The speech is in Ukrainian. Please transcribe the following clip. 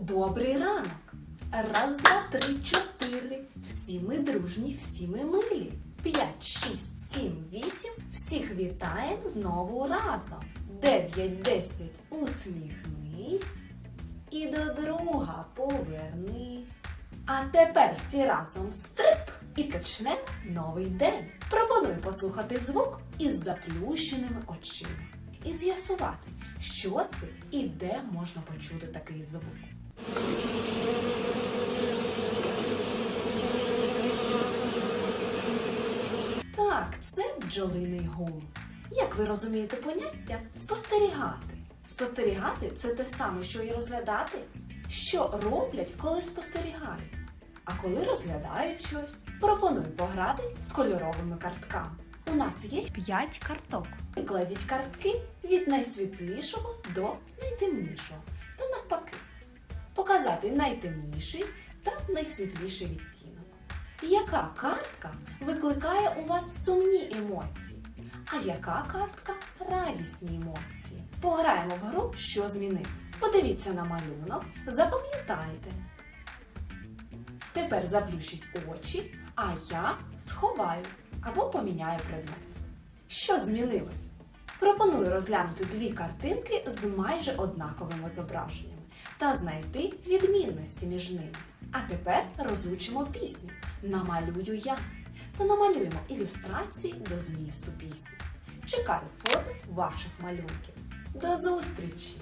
Добрий ранок! Раз, два, три, чотири. Всі ми дружні, всі ми милі. П'ять, шість, сім, вісім. Всіх вітаєм знову разом. Дев'ять, десять. Усміхнись. І до друга повернись. А тепер всі разом стрип і почнемо новий день. Пропоную послухати звук із заплющеними очима і з'ясувати, що це і де можна почути такий звук. Так, це бджолиний гул. Як ви розумієте поняття спостерігати? Спостерігати це те саме, що і розглядати. Що роблять, коли спостерігають? А коли розглядають щось, пропоную пограти з кольоровими картками. У нас є 5 карток. Викладіть картки від найсвітлішого до найтемнішого. Показати найтемніший та найсвітліший відтінок. Яка картка викликає у вас сумні емоції? А яка картка радісні емоції? Пограємо в гру, що змінити. Подивіться на малюнок, запам'ятайте. Тепер заплющіть очі, а я сховаю або поміняю предмет. Що змінилось? Пропоную розглянути дві картинки з майже однаковими зображеннями та знайти відмінності між ними. А тепер розучимо пісню Намалюю я та намалюємо ілюстрації до змісту пісні. Чекаю фото ваших малюнків. До зустрічі!